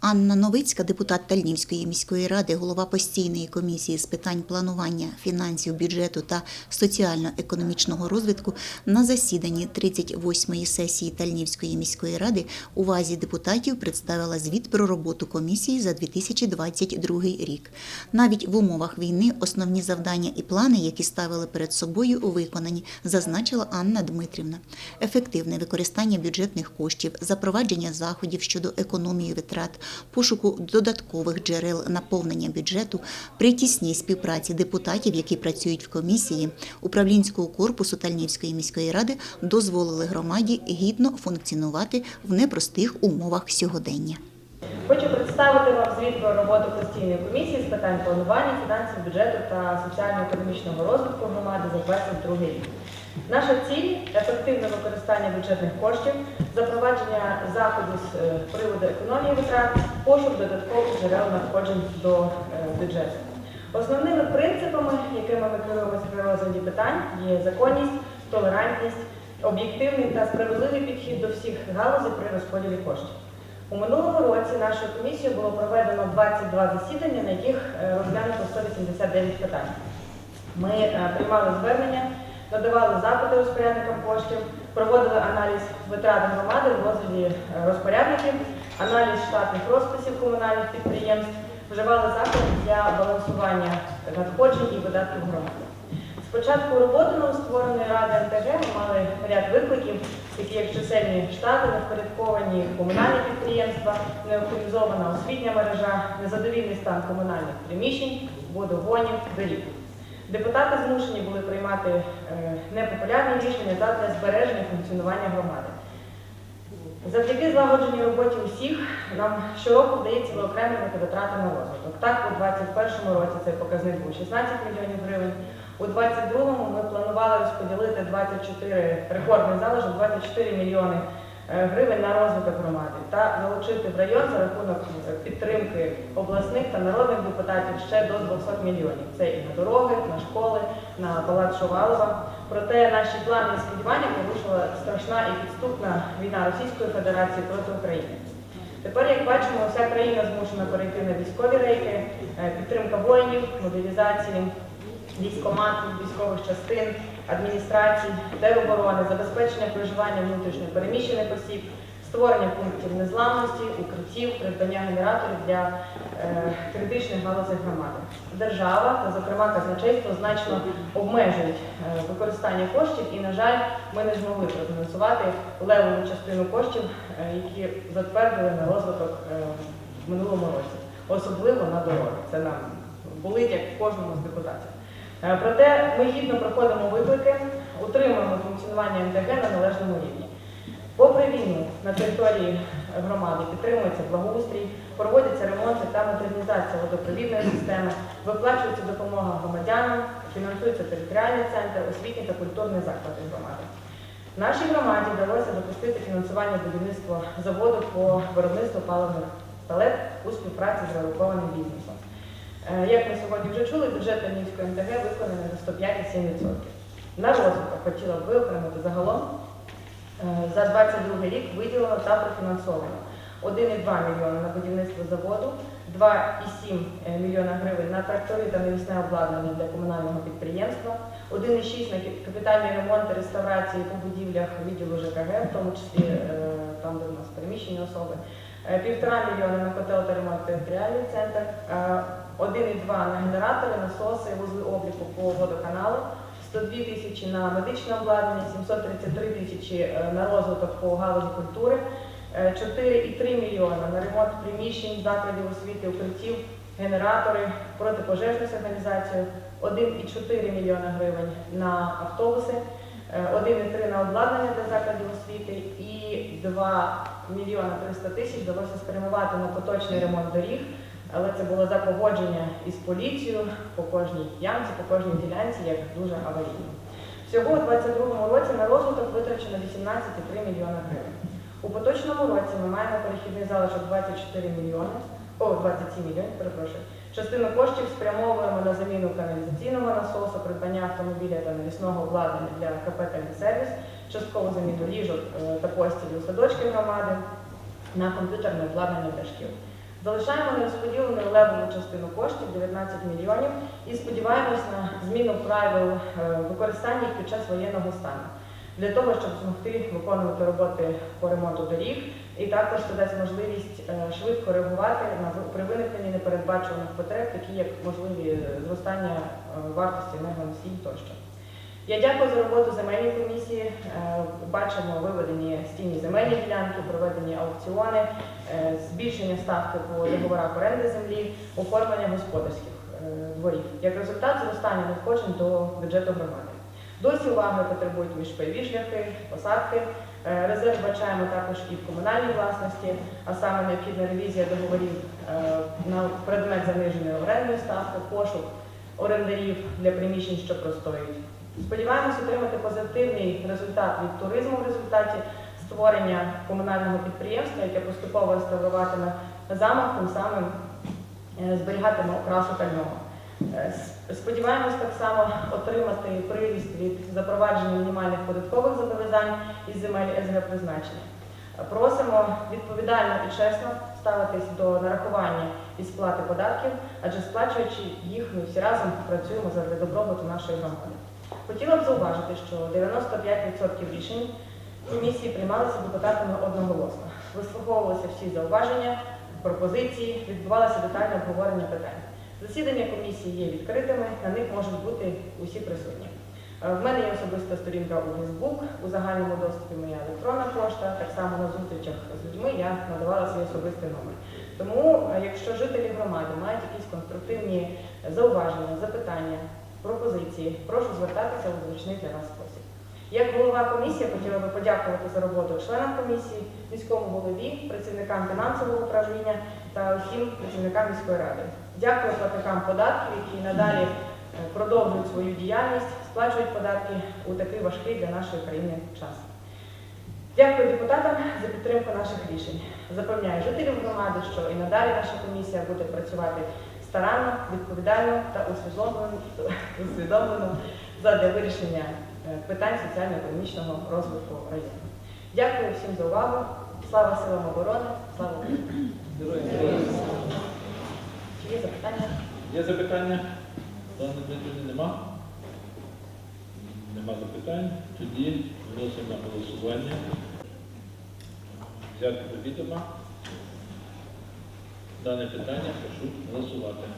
Анна Новицька, депутат Тальнівської міської ради, голова постійної комісії з питань планування, фінансів, бюджету та соціально-економічного розвитку на засіданні 38-ї сесії Тальнівської міської ради увазі депутатів представила звіт про роботу комісії за 2022 рік. Навіть в умовах війни основні завдання і плани, які ставили перед собою, виконані, зазначила Анна Дмитрівна. Ефективне використання бюджетних коштів, запровадження заходів щодо економії витрат, пошуку додаткових джерел наповнення бюджету, при тісній співпраці депутатів, які працюють в комісії, управлінського корпусу Тальнівської міської ради дозволили громаді гідно функціонувати в непростих умовах сьогодення. Хочу представити вам звіт про роботу постійної комісії з питань планування, фінансів, бюджету та соціально-економічного розвитку громади за 2022 рік. Наша ціль ефективне використання бюджетних коштів, запровадження заходів з е, приводу економії витрат, пошук додаткових джерел надходжень до е, бюджету. Основними принципами, якими ми керуємося при розгляді питань, є законність, толерантність, об'єктивний та справедливий підхід до всіх галузей при розподілі коштів. У минулому році нашою комісією було проведено 22 засідання, на яких е, розглянуто 189 питань. Ми приймали звернення, надавали запити розпорядникам коштів, проводили аналіз витрат громади в розгляді е, розпорядників, аналіз штатних розписів комунальних підприємств, вживали заходи для балансування надходжень і видатків громади. З початку роботи новоствореної ради МТГ ми мали ряд викликів, такі як чисельні штати, невпорядковані комунальні підприємства, неоптимізована освітня мережа, незадовільний стан комунальних приміщень, водогонів, доріг. Депутати змушені були приймати е, непопулярні рішення задля збереження функціонування громади. Завдяки злагодженій роботі усіх нам щороку вдається виокремлювати витрати на розвиток. Так, у 2021 році цей показник був 16 мільйонів гривень. У 2022 ми планували розподілити 24 рекордний залишок 24 мільйони гривень на розвиток громади та залучити в район за рахунок е, підтримки обласних та народних депутатів ще до 200 мільйонів. Це і на дороги, на школи, на палац Шувалова. Проте наші плани і сподівання порушила страшна і підступна війна Російської Федерації проти України. Тепер, як бачимо, вся країна змушена перейти на військові рейки, е, підтримка воїнів, мобілізації, військоматів, військових частин, адміністрацій, тероборони, забезпечення проживання внутрішньо переміщених осіб, створення пунктів незламності, укриттів, придбання генераторів для е, критичних галузей громади. Держава та, зокрема, казначейство значно обмежують е, використання коштів і, на жаль, ми не змогли профінансувати левову частину коштів, е, які затвердили на розвиток е, в минулому році, особливо на дороги. Це нам болить як кожному з депутатів. Е, Проте ми гідно проходимо виклики, утримуємо функціонування МТГ на належному рівні. Попри війну на території громади підтримується благоустрій, проводяться ремонти та модернізація водопровідної системи, виплачується допомога громадянам, фінансується територіальний центр, освітні та культурні заклади громади. Нашій громаді вдалося допустити фінансування будівництва заводу по виробництву паливних палет у співпраці з релокованим бізнесом. Е, Як ми сьогодні вже чули, бюджет Львівської МТГ виконаний на 105,7%. На розвиток хотіла б виокремити загалом е, за 22 рік виділено та профінансовано 1,2 мільйона на будівництво заводу, 2,7 мільйона гривень на тракторі та навісне обладнання для комунального підприємства, 1,6 на кі- капітальний ремонт реставрації по будівлях відділу ЖКГ, в тому числі е, там, де у нас переміщені особи, Е, півтора мільйона на котел та ремонт територіальний центр, е, 1,2 на генератори, насоси, вузли обліку по водоканалу, 102 тисячі на медичне обладнання, 733 тисячі е, на розвиток по галузі культури, е, 4,3 мільйона на ремонт приміщень, закладів освіти, укриттів, генератори, протипожежну сигналізацію, 1,4 мільйона гривень на автобуси, е, 1,3 на обладнання для закладів освіти і 2 мільйона 300 тисяч вдалося спрямувати на поточний ремонт доріг, але це було за погодження із поліцією по кожній ямці, по кожній ділянці, як дуже аварійно. Всього у 2022 році на розвиток витрачено 18,3 мільйона гривень. У поточному році ми маємо перехідний залишок 24 мільйони, о, 27 мільйонів, перепрошую. Частину коштів спрямовуємо на заміну каналізаційного насосу, придбання автомобіля та навісного обладнання для КП «Сервіс», часткову заміну ліжок е, та постілі у садочки громади, на комп'ютерне обладнання для шкіл. Залишаємо нерозподіленою левову частину коштів 19 мільйонів і сподіваємось на зміну правил е, використання їх під час воєнного стану для того, щоб змогти виконувати роботи по ремонту доріг, і також це дасть можливість е, швидко реагувати на при виникненні непередбачуваних потреб, такі як можливі зростання е, вартості енергоносій тощо. Я дякую за роботу земельної комісії. Е, Бачимо виведені стійні земельні ділянки, проведені аукціони, збільшення ставки по договорах оренди землі, оформлення господарських дворів. Як результат зростання надходжень до бюджету громади. Досі уваги потребують міжпайові шляхи, посадки. Е, Резерв бачаємо також і в комунальній власності, а саме необхідна ревізія договорів е, на предмет заниженої орендної ставки, пошук орендарів для приміщень, що простоюють. Сподіваємось отримати позитивний результат від туризму в результаті створення комунального підприємства, яке поступово реставруватиме замок, тим самим е, зберігатиме окрасу кального. Е, Сподіваємось так само отримати приріст від запровадження мінімальних податкових зобов'язань із земель СГ призначення. Просимо відповідально і чесно ставитись до нарахування і сплати податків, адже сплачуючи їх, ми всі разом працюємо задля добробуту нашої громади. Хотіла б зауважити, що 95% рішень комісії приймалися депутатами одноголосно. Вислуховувалися всі зауваження, пропозиції, відбувалося детальне обговорення питань. Засідання комісії є відкритими, на них можуть бути усі присутні. Е, В мене є особиста сторінка у Фейсбук, у загальному доступі моя електронна пошта, так само на зустрічах з людьми я надавала свій особистий номер. Тому, е, якщо жителі громади мають якісь конструктивні зауваження, запитання, пропозиції, прошу звертатися у зручний для вас спосіб. Як голова комісії хотіла би подякувати за роботу членам комісії, міському голові, працівникам фінансового управління та усім працівникам міської ради. Дякую платникам податків, які надалі е, продовжують свою діяльність, сплачують податки у такий важкий для нашої країни час. Дякую депутатам за підтримку наших рішень. Запевняю жителів громади, що і надалі наша комісія буде працювати старанно, відповідально та усвідомлено, задля вирішення питань соціально-економічного розвитку району. Дякую всім за увагу. Слава силам оборони, слава Україні! Чи є запитання? Є запитання? Пане Дмитрий, нема? Нема запитань. Тоді виносимо на голосування. Взяти до відома. Дане питання прошу голосувати.